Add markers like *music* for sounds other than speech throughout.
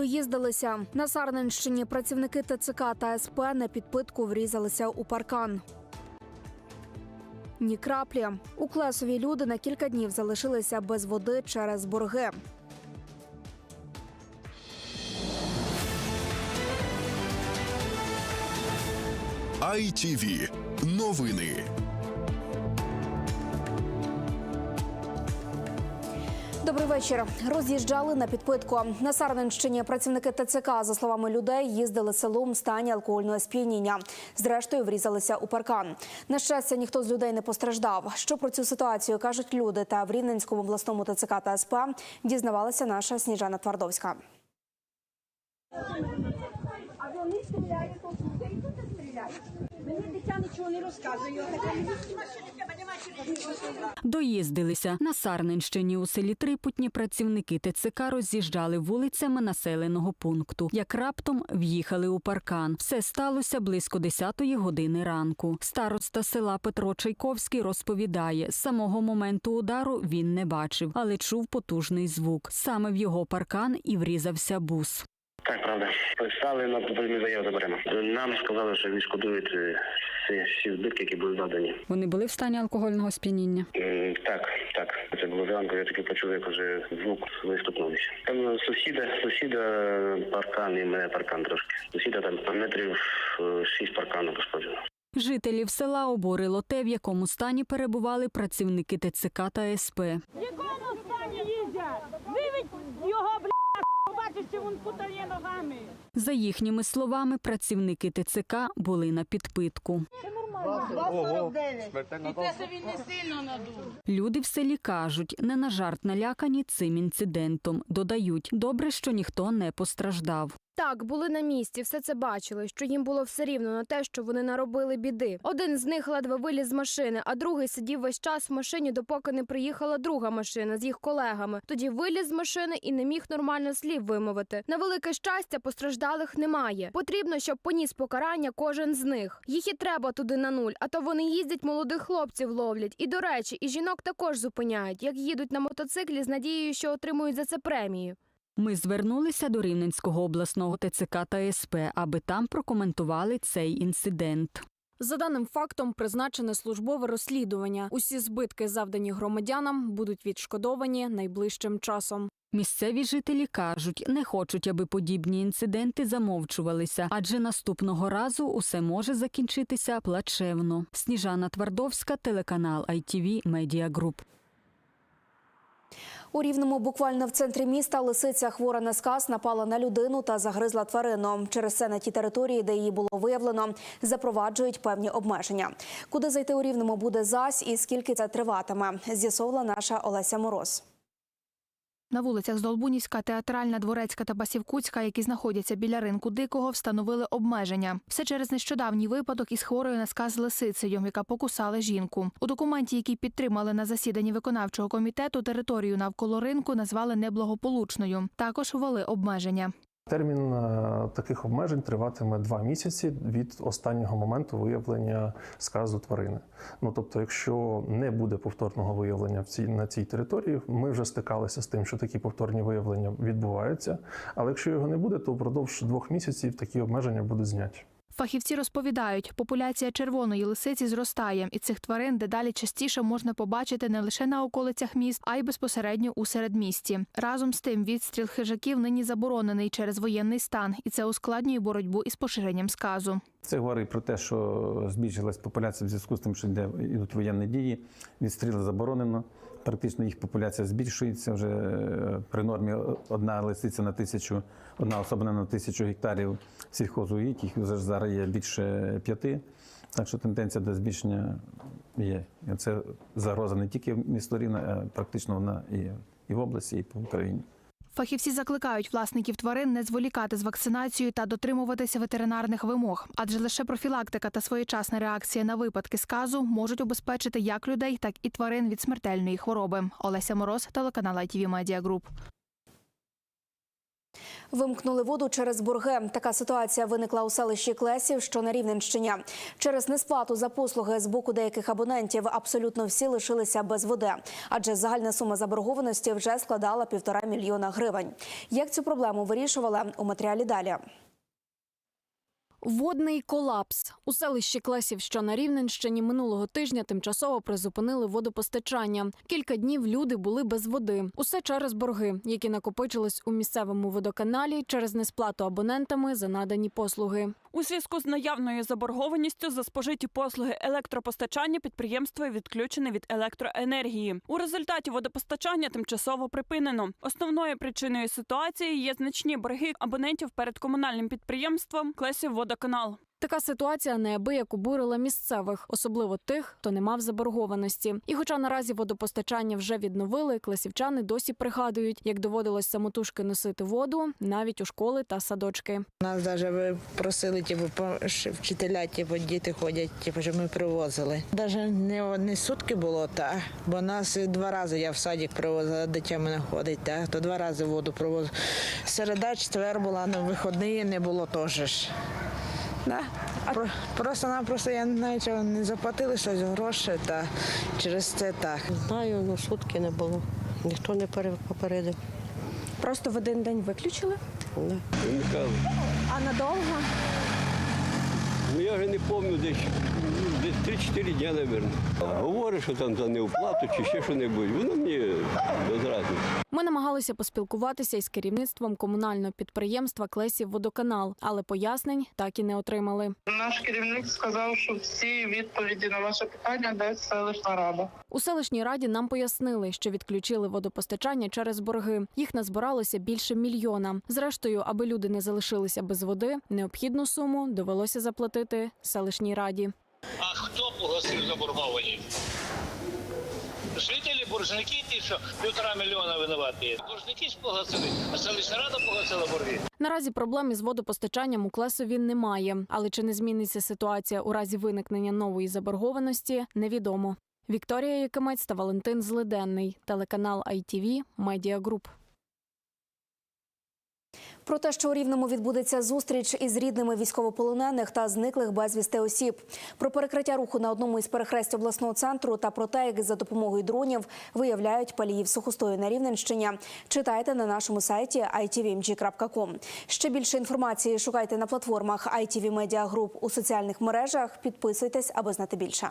Доїздилися на Сарненщині. Працівники ТЦК та СП на підпитку врізалися у паркан. Ні краплі. У Клесові люди на кілька днів залишилися без води через борги. ITV. Новини. Добрий вечір. Роз'їжджали на підпитку. На Сарненщині працівники ТЦК, за словами людей, їздили селом в стані алкогольного сп'яніння. Зрештою, врізалися у паркан. На щастя, ніхто з людей не постраждав. Що про цю ситуацію кажуть люди та в Рівненському обласному ТЦК та СП, дізнавалася наша Сніжана Твардовська. А вони стріляють, стріляють. Мені дитя нічого не розказує. Доїздилися на Сарненщині у селі Трипутні. Працівники ТЦК роз'їжджали вулицями населеного пункту. Як раптом в'їхали у паркан. Все сталося близько 10-ї години ранку. Староста села Петро Чайковський розповідає, з самого моменту удару він не бачив, але чув потужний звук. Саме в його паркан і врізався бус. Так, правда. Писали на попередню заяву заберемо. Нам сказали, що відшкодують е, всі, всі збитки, які були завдані. Вони були в стані алкогольного сп'яніння. М, Так, так. Це було зранку, я таки почув, як вже звук виступнувся. Там сусіда, сусіда паркан і мене паркан трошки. Сусіда там метрів е, шість паркану пошкоджено. Жителів села обурило те, в якому стані перебували працівники ТЦК та СП. В якому стані їздять? Виведь його, бля, побачиш, що він путає ногами. За їхніми словами, працівники ТЦК були на підпитку. І те, що він не сильно надув. Люди в селі кажуть, не на жарт налякані цим інцидентом. Додають, добре, що ніхто не постраждав. Так, були на місці, все це бачили, що їм було все рівно на те, що вони наробили біди. Один з них ледве виліз з машини, а другий сидів весь час в машині, допоки не приїхала друга машина з їх колегами. Тоді виліз з машини і не міг нормально слів вимовити. На велике щастя, постраждалих немає. Потрібно, щоб поніс покарання кожен з них. Їх і треба туди на нуль, а то вони їздять, молодих хлопців ловлять. І до речі, і жінок також зупиняють, як їдуть на мотоциклі з надією, що отримують за це премію. Ми звернулися до Рівненського обласного ТЦК та СП, аби там прокоментували цей інцидент. За даним фактом, призначене службове розслідування. Усі збитки, завдані громадянам, будуть відшкодовані найближчим часом. Місцеві жителі кажуть, не хочуть, аби подібні інциденти замовчувалися, адже наступного разу усе може закінчитися плачевно. Сніжана Твардовська, телеканал ITV Media Group. У рівному буквально в центрі міста лисиця хвора на сказ напала на людину та загризла тварину. Через це на ті території, де її було виявлено, запроваджують певні обмеження. Куди зайти у рівному буде зась і скільки це триватиме, з'ясовувала наша Олеся Мороз. На вулицях Здолбунівська, Театральна, Дворецька та Басівкутська, які знаходяться біля ринку Дикого, встановили обмеження. Все через нещодавній випадок із хворою на сказ лисицею, яка покусала жінку. У документі, який підтримали на засіданні виконавчого комітету, територію навколо ринку назвали неблагополучною. Також ввели обмеження. Термін е, таких обмежень триватиме два місяці від останнього моменту виявлення сказу тварини. Ну тобто, якщо не буде повторного виявлення в цій на цій території, ми вже стикалися з тим, що такі повторні виявлення відбуваються. Але якщо його не буде, то впродовж двох місяців такі обмеження будуть зняті. Фахівці розповідають, популяція червоної лисиці зростає, і цих тварин дедалі частіше можна побачити не лише на околицях міст, а й безпосередньо у середмісті. Разом з тим, відстріл хижаків нині заборонений через воєнний стан, і це ускладнює боротьбу із поширенням сказу. Це говорить про те, що збільшилась популяція в зв'язку з тим, що йде йдуть воєнні дії. Відстріли заборонено. Практично їх популяція збільшується. Вже е, при нормі одна лисиця на тисячу, одна особина на тисячу гектарів сільхозуїть, їх вже зараз є більше п'яти. Так що тенденція до збільшення є. Це загроза не тільки в місто Рівне, а практично вона і, і в області, і по Україні. Фахівці закликають власників тварин не зволікати з вакцинацією та дотримуватися ветеринарних вимог, адже лише профілактика та своєчасна реакція на випадки сказу можуть убезпечити як людей, так і тварин від смертельної хвороби. Олеся Мороз, телеканал ITV Media Group. Вимкнули воду через борги. Така ситуація виникла у селищі Клесів, що на Рівненщині. Через несплату за послуги з боку деяких абонентів абсолютно всі лишилися без води, адже загальна сума заборгованості вже складала півтора мільйона гривень. Як цю проблему вирішували у матеріалі далі? Водний колапс у селищі Клесів, що на Рівненщині, минулого тижня тимчасово призупинили водопостачання. Кілька днів люди були без води. Усе через борги, які накопичились у місцевому водоканалі через несплату абонентами за надані послуги. У зв'язку з наявною заборгованістю за спожиті послуги електропостачання підприємство відключене від електроенергії. У результаті водопостачання тимчасово припинено. Основною причиною ситуації є значні борги абонентів перед комунальним підприємством Клесів Водоканал. Така ситуація неабияк обурила місцевих, особливо тих, хто не мав заборгованості. І, хоча наразі водопостачання вже відновили, класівчани досі пригадують, як доводилось самотужки носити воду навіть у школи та садочки. Нас навіть просили, типу, вчителя, типу, діти ходять, типу, щоб ми привозили. Навіть не одні сутки було, та, бо нас два рази я в садик привозила, дитя мене ходить, та, то два рази воду привозила. Середа, четвер була, на вихідні не було теж. Да. Про- Просто-напросто я не знаю, чого не заплатили щось гроші, та через це так. Не Знаю, ну сутки не було. Ніхто не попередив. Просто в один день виключили. Да. А надовго? Ну я вже не пам'ятаю, десь 3-4 дня, мабуть. Говорить, що там за неоплату чи ще що-небудь. Воно мені без разниці. Ми намагалися поспілкуватися із керівництвом комунального підприємства Клесів Водоканал, але пояснень так і не отримали. Наш керівник сказав, що всі відповіді на ваше питання дасть селищна рада. У селищній раді нам пояснили, що відключили водопостачання через борги. Їх назбиралося більше мільйона. Зрештою, аби люди не залишилися без води, необхідну суму довелося заплатити селищній раді. А хто погасив заборгованість? Жителі, боржники, ті, що півтора мільйона винуваті. Боржники ж погасили, а селищна рада погасила борги. Наразі проблем із водопостачанням у Клесові немає, але чи не зміниться ситуація у разі виникнення нової заборгованості, невідомо. Вікторія Якимець та Валентин Злиденний, телеканал ITV, Group. Про те, що у Рівному відбудеться зустріч із рідними військовополонених та зниклих безвісти осіб, про перекриття руху на одному із перехресть обласного центру та про те, як за допомогою дронів виявляють паліїв сухостою на Рівненщині. Читайте на нашому сайті itvmg.com. Ще більше інформації шукайте на платформах ITV Media Group у соціальних мережах. Підписуйтесь, аби знати більше.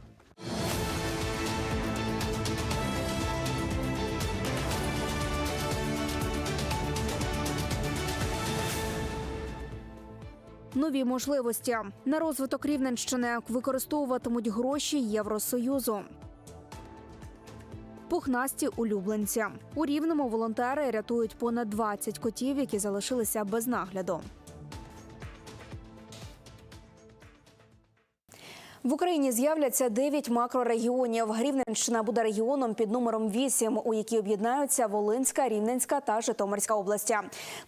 Нові можливості на розвиток Рівненщини використовуватимуть гроші Євросоюзу. Пухнасті улюбленці у рівному волонтери рятують понад 20 котів, які залишилися без нагляду. В Україні з'являться 9 макрорегіонів. Рівненщина буде регіоном під номером 8, у якій об'єднаються Волинська, Рівненська та Житомирська області.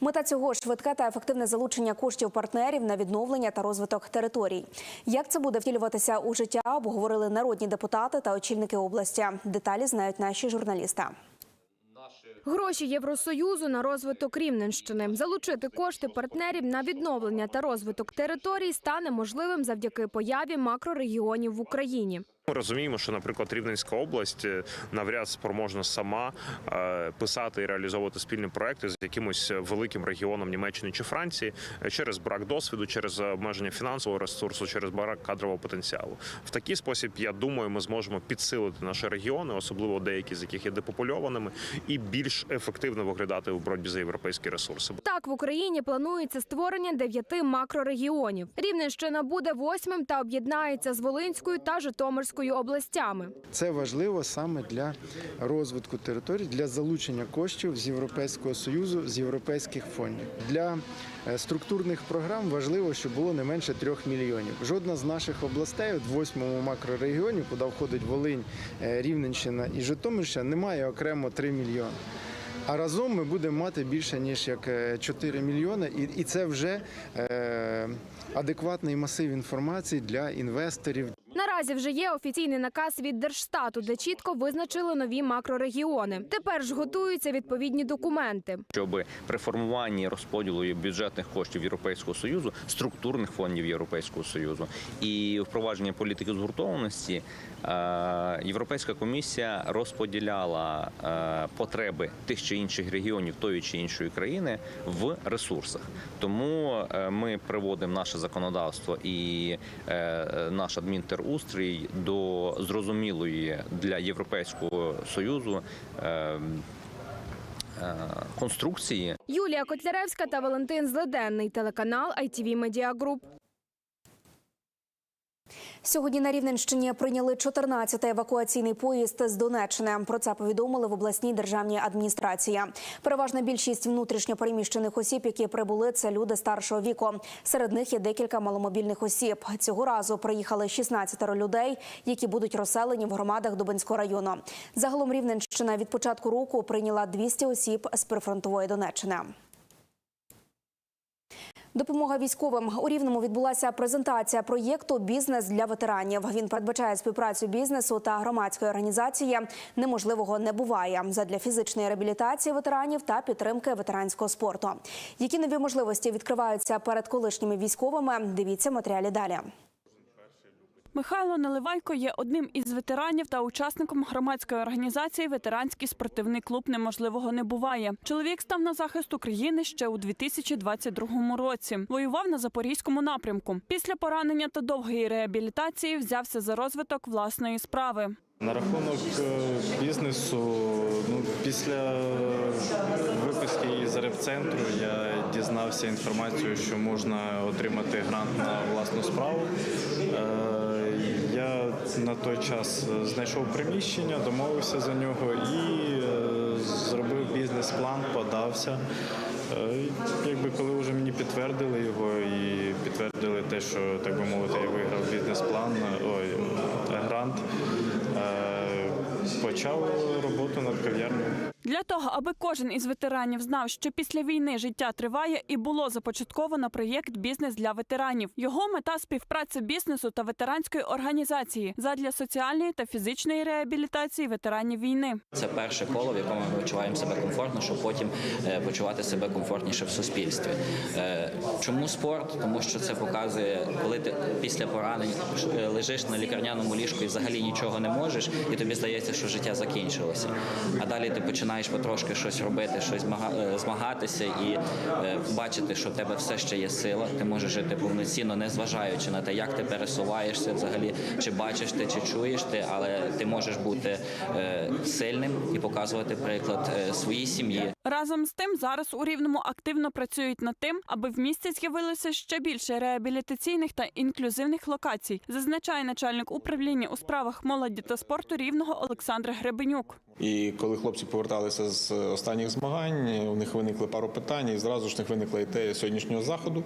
Мета цього швидке та ефективне залучення коштів партнерів на відновлення та розвиток територій. Як це буде втілюватися у життя, обговорили народні депутати та очільники області. Деталі знають наші журналісти. Гроші Євросоюзу на розвиток Рівненщини. Залучити кошти партнерів на відновлення та розвиток територій стане можливим завдяки появі макрорегіонів в Україні. Ми розуміємо, що, наприклад, Рівненська область е, навряд спроможна сама е, писати і реалізовувати спільні проекти з якимось великим регіоном Німеччини чи Франції е, через брак досвіду, через обмеження фінансового ресурсу, через брак кадрового потенціалу. В такий спосіб, я думаю, ми зможемо підсилити наші регіони, особливо деякі з яких є депопульованими, і більш ефективно виглядати в боротьбі за європейські ресурси. Так в Україні планується створення дев'яти макрорегіонів. Рівненщина буде восьмим та об'єднається з Волинською та Житомирською областями. Це важливо саме для розвитку територій, для залучення коштів з Європейського союзу, з європейських фондів. Для е, структурних програм важливо, щоб було не менше трьох мільйонів. Жодна з наших областей, в восьмому макрорегіоні, куди входить Волинь, е, Рівненщина і Житомирщина, немає окремо 3 мільйони. А разом ми будемо мати більше ніж як е, 4 мільйони, і, і це вже е, адекватний масив інформації для інвесторів, Наразі вже є офіційний наказ від Держстату, де чітко визначили нові макрорегіони. Тепер ж готуються відповідні документи. щоб при формуванні розподілу бюджетних коштів Європейського союзу, структурних фондів Європейського союзу і впровадження політики згуртованості, е, Європейська комісія розподіляла е, потреби тих чи інших регіонів тої чи іншої країни в ресурсах. Тому е, ми приводимо наше законодавство і наш адмінтерустрій до зрозумілої для Європейського союзу. е, е, Конструкції Юлія Котляревська та Валентин Зледенний, телеканал ITV Media Group. Сьогодні на Рівненщині прийняли 14-й евакуаційний поїзд з Донеччини. Про це повідомили в обласній державній адміністрації. Переважна більшість внутрішньо переміщених осіб, які прибули, це люди старшого віку. Серед них є декілька маломобільних осіб. Цього разу приїхали 16 людей, які будуть розселені в громадах Дубинського району. Загалом Рівненщина від початку року прийняла 200 осіб з прифронтової Донеччини. Допомога військовим у рівному відбулася презентація проєкту Бізнес для ветеранів. Він передбачає співпрацю бізнесу та громадської організації. Неможливого не буває задля фізичної реабілітації ветеранів та підтримки ветеранського спорту. Які нові можливості відкриваються перед колишніми військовими? Дивіться матеріалі далі. Михайло Наливайко є одним із ветеранів та учасником громадської організації Ветеранський спортивний клуб неможливого не буває. Чоловік став на захист України ще у 2022 році. Воював на запорізькому напрямку. Після поранення та довгої реабілітації взявся за розвиток власної справи. На рахунок е, бізнесу, ну після виписки із репцентру я дізнався інформацію, що можна отримати грант на власну справу. Е, Я на той час знайшов приміщення, домовився за нього і е, зробив бізнес-план, подався. Е, Якби коли вже мені підтвердили його і підтвердили те, що так би мовити, я виграв бізнес-план, ой, грант, е, почав роботу над кав'ярнею. Для того, аби кожен із ветеранів знав, що після війни життя триває, і було започатковано проєкт Бізнес для ветеранів. Його мета співпраця бізнесу та ветеранської організації задля соціальної та фізичної реабілітації ветеранів війни. Це перше коло, в якому ми почуваємо себе комфортно, щоб потім е, почувати себе комфортніше в суспільстві. Е, Чому спорт? Тому що це показує, коли ти після поранень е, лежиш на лікарняному ліжку і взагалі нічого не можеш, і тобі здається, що життя закінчилося. А далі ти починаєш потрошки щось робити, щось е, змагатися і е, бачити, що в тебе все ще є сила. Ти можеш жити повноцінно, не зважаючи на те, як ти пересуваєшся взагалі, чи бачиш ти, чи чуєш ти, але ти можеш бути е, сильним і показувати приклад своїй сім'ї. Разом з тим, зараз у Рівному активно працюють над тим, аби в місті з'явилося ще більше реабілітаційних та інклюзивних локацій, зазначає начальник управління у справах молоді та спорту Рівного Олександр Гребенюк. І коли хлопці поверталися з останніх змагань, у них виникли пару питань, і зразу ж них виникла ідея сьогоднішнього заходу,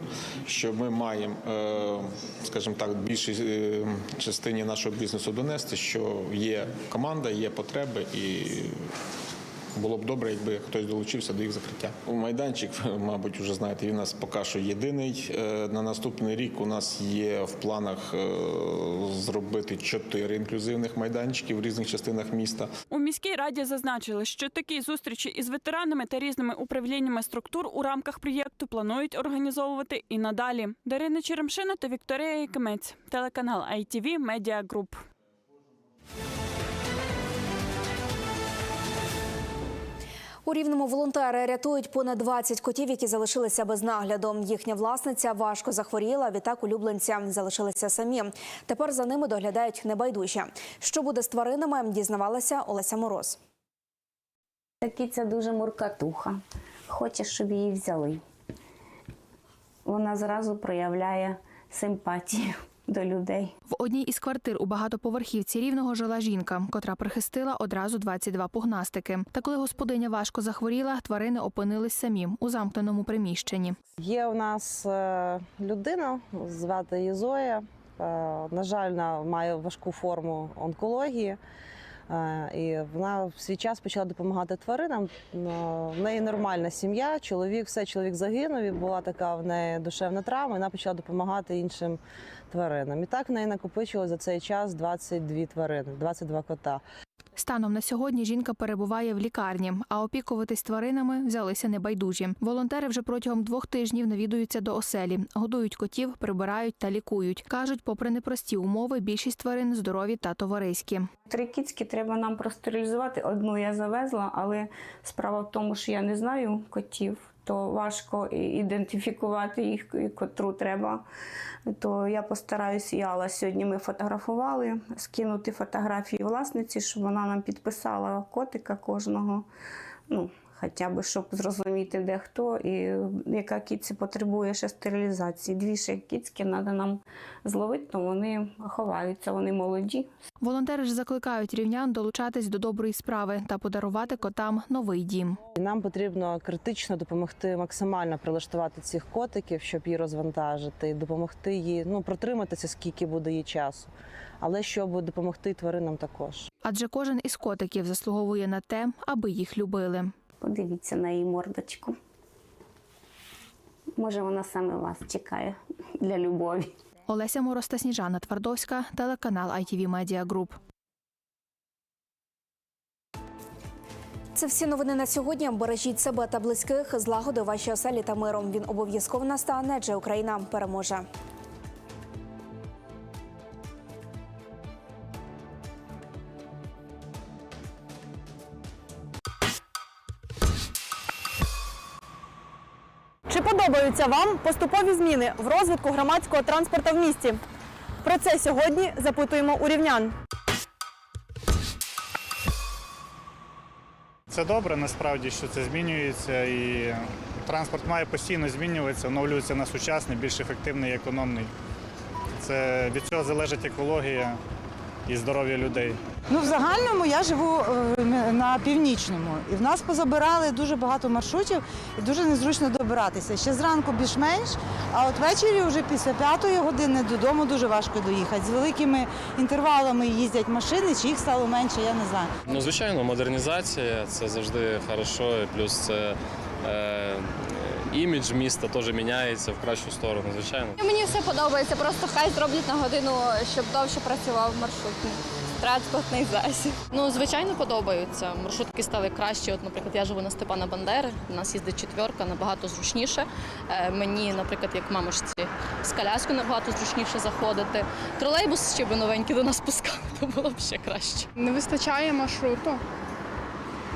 що ми маємо, е, скажімо так, більшій е, частині нашого бізнесу донести, що є команда, є потреби і. Було б добре, якби хтось долучився до їх закриття. Майданчик, мабуть, вже знаєте, він у нас поки що єдиний. Е, На наступний рік у нас є в планах е, зробити чотири інклюзивних майданчики в різних частинах міста. У міській раді зазначили, що такі зустрічі із ветеранами та різними управліннями структур у рамках проєкту планують організовувати і надалі. Дарина Черемшина та Вікторія Якимець, телеканал ITV Media Group. У рівному волонтери рятують понад 20 котів, які залишилися без нагляду. Їхня власниця важко захворіла. Відтак улюбленця залишилися самі. Тепер за ними доглядають небайдужі. Що буде з тваринами, дізнавалася Олеся Мороз. Такі це дуже муркатуха. Хоче, щоб її взяли. Вона зразу проявляє симпатію. До людей. В одній із квартир у багатоповерхівці рівного жила жінка, котра прихистила одразу 22 пугнастики. Та коли господиня важко захворіла, тварини опинились самі у замкненому приміщенні. Є у нас е, людина, звати її Зоя. Е, На жаль, вона має важку форму онкології. Е, І вона в свій час почала допомагати тваринам. В неї нормальна сім'я, чоловік, все чоловік загинув. І була така в неї душевна травма. і Вона почала допомагати іншим тваринам. І так в неї накопичило за цей час 22 тварини, 22 кота. Станом на сьогодні жінка перебуває в лікарні, а опікуватись тваринами взялися небайдужі. Волонтери вже протягом двох тижнів навідуються до оселі, годують котів, прибирають та лікують. кажуть, попри непрості умови, більшість тварин здорові та товариські. Три кіцьки треба нам простерилізувати. Одну я завезла, але справа в тому, що я не знаю котів, то важко ідентифікувати їх, котру треба. То я постараюсь, і Алла сьогодні ми фотографували, скинути фотографії власниці, щоб вона нам підписала котика кожного. Ну, хоча б щоб зрозуміти, де хто і яка кіця потребує ще стерилізації. Дві ще кіцьки треба нам зловити, то вони ховаються, вони молоді. Волонтери ж закликають рівнян долучатись до доброї справи та подарувати котам новий дім. Нам потрібно критично допомогти максимально прилаштувати цих котиків, щоб її розвантажити, і допомогти їй ну протриматися, скільки буде їй часу, але щоб допомогти тваринам також. Адже кожен із котиків заслуговує на те, аби їх любили. Подивіться на її мордочку. Може, вона саме вас чекає для любові. Олеся Мороз та Сніжана Твардовська, телеканал ITV Media Group. Це всі новини на сьогодні. Бережіть себе та близьких, злагоди вашій оселі та миром. Він обов'язково настане, адже Україна переможе. Чи подобаються вам поступові зміни в розвитку громадського транспорту в місті? Про це сьогодні запитуємо у рівнян. Це добре, насправді, що це змінюється, і транспорт має постійно змінюватися, оновлюється на сучасний, більш ефективний і економний. Це від цього залежить екологія і здоров'я людей. Ну, в загальному я живу е, на північному, і в нас позабирали дуже багато маршрутів, і дуже незручно добиратися. Ще зранку більш-менш, а от ввечері, вже після п'ятої години додому дуже важко доїхати. З великими інтервалами їздять машини, чи їх стало менше, я не знаю. Ну, звичайно, модернізація це завжди хорошо, і плюс це е, імідж міста теж міняється в кращу сторону, звичайно. Мені все подобається, просто хай зроблять на годину, щоб довше працював маршрутний транспортний засіб. Ну, звичайно, подобаються. Маршрутки стали кращі. От, наприклад, я живу на Степана Бандери, у нас їздить четверка, набагато зручніше. Е, Мені, наприклад, як мамочці з коляску набагато зручніше заходити. Тролейбус ще би новенький до нас пускали, *laughs* то було б ще краще. Не вистачає маршруту.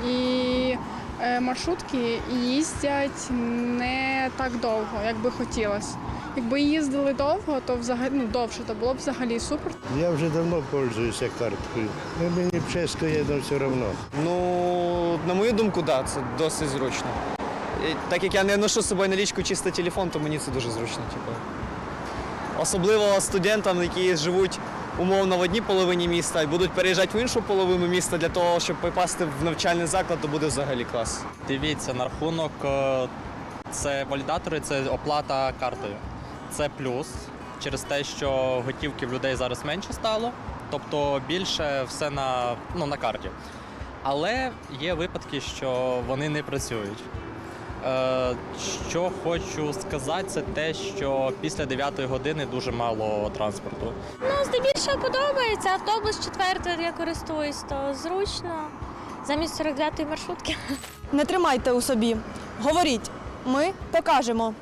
І маршрутки їздять не так довго, як би хотілося. Якби їздили довго, то взагалі ну, довше, то було б взагалі супер. Я вже давно пользуюся карткою. Ну, мені чесно, є але все одно. Ну, на мою думку, так, це досить зручно. І Так як я не ношу з собою налічку чисто телефон, то мені це дуже зручно. Типу. Особливо студентам, які живуть умовно в одній половині міста і будуть переїжджати в іншу половину міста для того, щоб попасти в навчальний заклад, то буде взагалі клас. Дивіться, на рахунок е, це валідатори, це оплата картою. Це плюс через те, що готівки в людей зараз менше стало, тобто більше все на, ну, на карті. Але є випадки, що вони не працюють. Е, Що хочу сказати, це те, що після 9 години дуже мало транспорту. Ну, здебільшого подобається. Автобус четвертий я користуюсь, то зручно. Замість 49-ї маршрутки. Не тримайте у собі. Говоріть, ми покажемо.